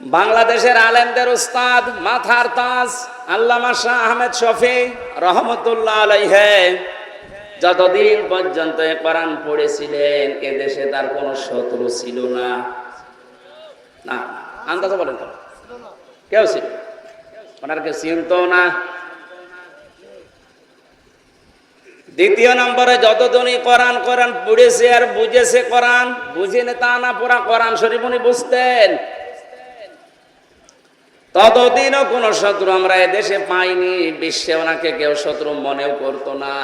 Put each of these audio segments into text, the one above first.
বাংলাদেশের আলেমদের উস্তাদ মাথার তাজ আল্লামা শাহ আহমেদ শফি রহমতুল্লাহ আলাইহে। যতদিন পর্যন্ত কোরআন পড়েছিলেন, এ দেশে তার কোনো শত্রু ছিল না। না, আন্দাজ বলেন তো। কেউ ছিল। ওনার কেউ চিনতো না? দ্বিতীয় নম্বরে যতজনই কোরআন কোরআন পড়েছে আর বুঝেছে কোরআন বুঝেনি তা না, পুরা কোরআন শরীফ উনি বুঝতেন। ততদিনও কোন শত্রু আমরা এদেশে পাইনি, বিশ্বে ওনাকে কেউ শত্রু মনেও করতো না।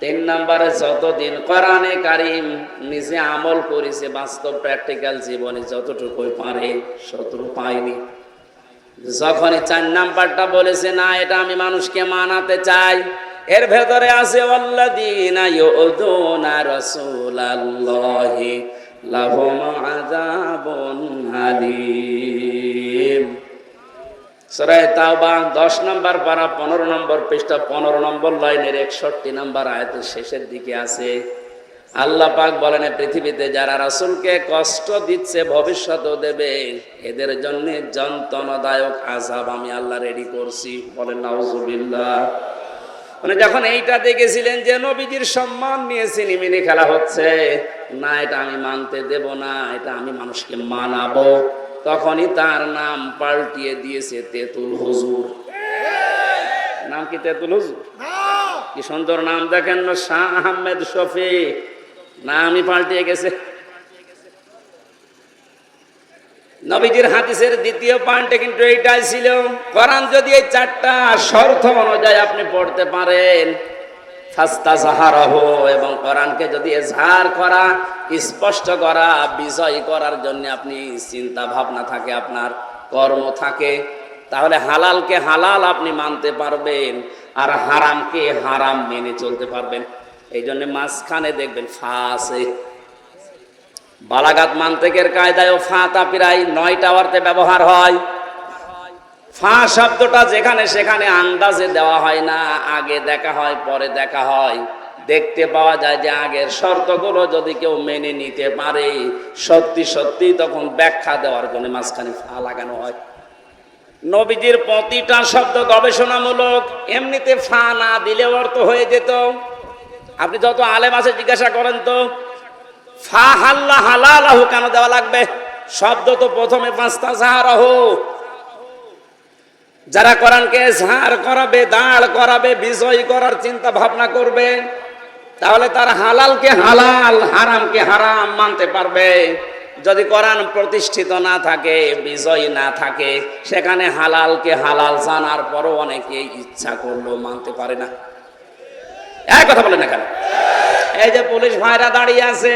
তিন নম্বরে যতদিন কোরআনে কারিম নিজে আমল করেছে, বাস্তব প্র্যাকটিক্যাল জীবনে যতটুকুই পারে শত্রু পাইনি যখনই চার নাম্বারটা বলেছে, না, এটা আমি মানুষকে মানাতে চাই। এর ভেতরে আছে আল্লাযীনা ইউযুনা রাসূলাল্লাহি লাহুম আযাবুন সূরা তাওবা 10 নম্বর পারা 15 নম্বর পৃষ্ঠা 15 নম্বর লাইনের 61 নম্বর আয়াতের শেষের দিকে আছে। আল্লাহ পাক বলেন পৃথিবীতে যারা রাসূলকে কষ্ট দিচ্ছে, ভবিষ্যতেও দেবে। এদের জন্য যন্ত্রণাদায়ক আযাব আমি আল্লাহ রেডি করছি। বলেন, নাউজুবিল্লাহ। মানে যখন এইটা দেখেছিলেন যে নবীজির সম্মান নিয়ে সিনেমিনি খেলা হচ্ছে, না, এটা আমি মানতে দেব না, এটা আমি মানুষকে মানাবো। তখনই তার নাম পাল্টিয়ে দিয়েছে তেতুল হুজুর। নাম কি তেতুল হুজুর? কি সুন্দর নাম দেখেন না, শাহ আহমেদ শফি। নামই পাল্টিয়ে গেছে। নবীজির হাদিসের দ্বিতীয় পয়েন্টে কিন্তু এইটাই ছিল, কোরআন যদি এই চারটা শর্ত অনুযায়ী আপনি পড়তে পারেন এবং কোরআনকে যদি এজহার করা, স্পষ্ট করা, বিজয় করার জন্য আপনি চিন্তা ভাবনা থাকে, আপনার কর্ম থাকে, তাহলে হালালকে হালাল আপনি মানতে পারবেন, আর হারামকে হারাম মেনে চলতে পারবেন। এই জন্য মাঝখানে দেখবেন ফাঁসে। বালাগাত মান্তেকের কায়দায় ফাঁতা প্রায় নয়টা অর্থে ব্যবহার হয়। ফা শব্দটা যেখানে সেখানে আন্দাজে দেওয়া হয় না, আগে দেখা হয়, পরে দেখা হয়। দেখতে পাওয়া যায় যে আগের শর্তগুলো যদি কেউ মেনে নিতে পারে, সত্যি সত্যি তখন ব্যাখ্যা দেওয়ার জন্য মাঝখানে ফা লাগানো হয়। নবীজির প্রতিটা শব্দ গবেষণামূলক, এমনিতে ফা না দিলে অর্থ হয়ে যেত। আপনি যত আলেম আছে, জিজ্ঞাসা করেন তো, ফা হাল্লা হালালাহু কেন দেওয়া লাগবে? শব্দ তো প্রথমে পাঁচটা জাহারাহ যারা কোরআনকে ঝাড় করাবে, দাঁড় করাবে, বিজয় করার চিন্তা ভাবনা করবে, তাহলে তার হালালকে হালাল, হারামকে হারাম মানতে পারবে। যদি কোরআন প্রতিষ্ঠিত না থাকে, বিজয় না থাকে, সেখানে হালালকে হালাল জানার পরও অনেকে ইচ্ছা করলেও মানতে পারে না। এক কথা বলেন না কেন? এই যে পুলিশ ভাইরা দাঁড়িয়ে আছে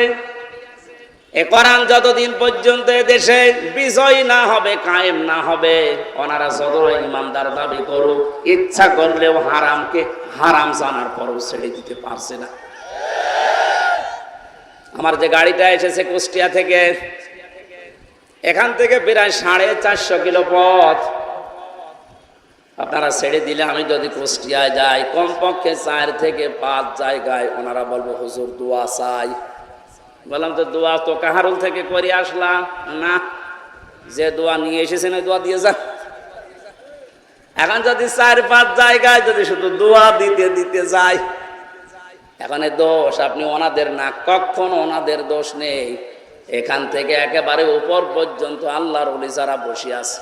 কোরআন যতদিন পর্যন্ত দেশে বিজয় না হবে, কায়েম না হবে, ওনারা যত ইমানদার দাবি করুক, ইচ্ছা করলেও হারামকে হারাম জানার পরও ছেড়ে দিতে পারছে না। আমার যে গাড়িটা এসেছে কুষ্টিয়া থেকে, এখান থেকে প্রায় সাড়ে চারশো কিলো পথ। আপনারা ছেড়ে দিলে আমি যদি কুষ্টিয়ায় যাই, কমপক্ষে চার থেকে পাঁচ জায়গায় ওনারা বলব, হুজুর, দোয়া চাই। বললাম, তো দোয়া তো কাহারুল থেকে করে আসলাম? না। যে দোয়া নিয়ে এসেছেন ওই দোয়া দিয়ে যান এখন যদি চার, পাঁচ জায়গায় যদি শুধু দোয়া দিতে দিতে যায় এখন দোষ আপনি ওনাদের না, কখনো ওনাদের দোষ নেই। এখান থেকে একেবারে উপর পর্যন্ত আল্লাহর অলি যারা বসে আছে।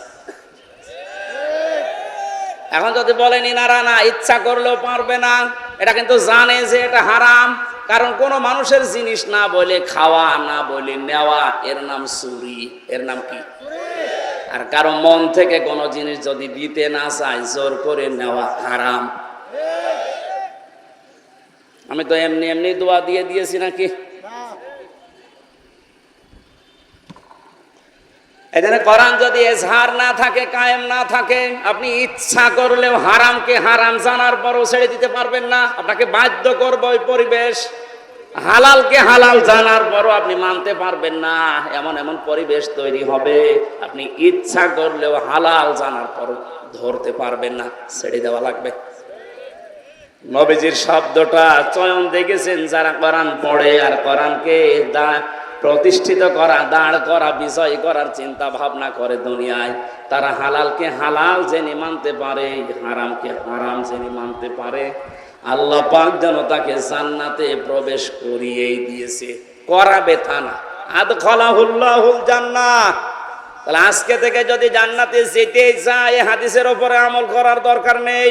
এখন যদি বলেন ইনারা না, ইচ্ছা করলেও পারবে না, এটা কিন্তু জানে যে এটা হারাম। কারণ কোন মানুষের জিনিস না বলে খাওয়া, না বলে নেওয়া, এর নাম চুরি, এর নাম কি? আর কারও মন থেকে কোনো জিনিস যদি দিতে না চায়, জোর করে নেওয়া হারাম। আমি তো এমনি এমনি দোয়া দিয়ে দিয়েছি নাকি? এখানে কোরআন যদি এজহার না থাকে, কায়েম না থাকে, আপনি ইচ্ছা করলেও হারামকে হারাম জানার পরও ছেড়ে দিতে পারবেন না। আপনাকে বাধ্য করবে ওই পরিবেশ। হালালকে হালাল জানার পরও আপনি মানতে পারবেন না। এমন এমন পরিবেশ তৈরি হবে, আপনি ইচ্ছা করলেও হালাল জানার পরও ধরতে পারবেন না। ছেড়ে দেওয়া লাগবে। নবীজির শব্দটা চয়ন দেখেছেন যারা কোরআন পড়ে, আর কোরআনকে দা প্রতিষ্ঠিত করা, দাঁড় করা বিজয় করার চিন্তা ভাবনা করে দুনিয়ায়। তারা হালালকে হালাল জেনে মানতে পারে, হারামকে হারাম জেনে মানতে পারে। আল্লাহ পাক যেন তাকে জান্নাতে প্রবেশ করিয়েই দিয়েছে। করাবে তা না। আদ খলাহুল্লাহুল জান্নাহ তাহলে আজকে থেকে যদি জান্নাতে যেতে চায়, হাদিসের ওপরে আমল করার দরকার নেই।